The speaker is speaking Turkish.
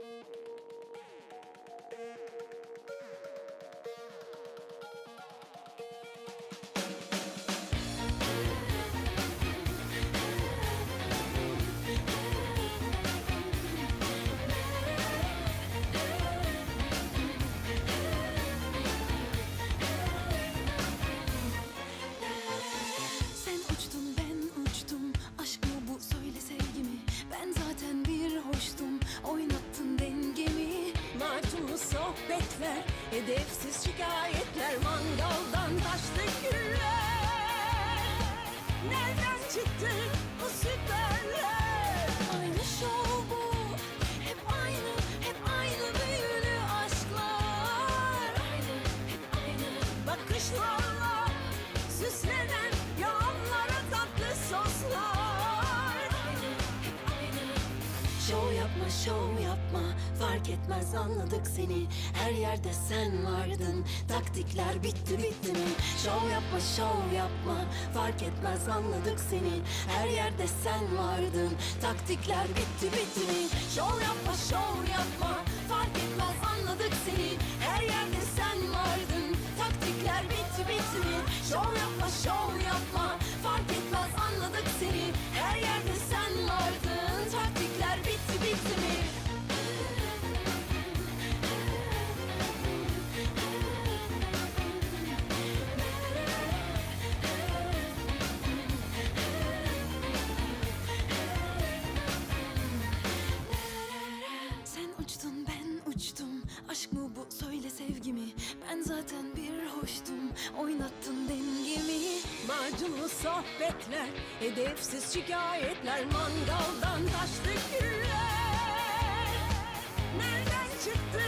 Sen sohbetler, edepsiz şikayetler, mangaldan taştı güller. Nereden çıktı Şov yapma şov yapma. Fark etmez anladık seni. Her yerde sen vardın. Taktikler bitti bitti mi? Şov yapma şov yapma. Fark etmez anladık seni. Her yerde sen vardın. Taktikler bitti bitti mi? Şov yapma şov yapma. Fark etmez anladık seni. Her yerde sen vardın. Taktikler bitti bitti mi? Şov yapma şov yapma Aşk mı bu? Söyle sevgimi. Ben zaten bir hoştum. Oynattın dengemi. Macunlu sohbetler, edepsiz şikayetler, mangaldan taştı güller. Nereden çıktı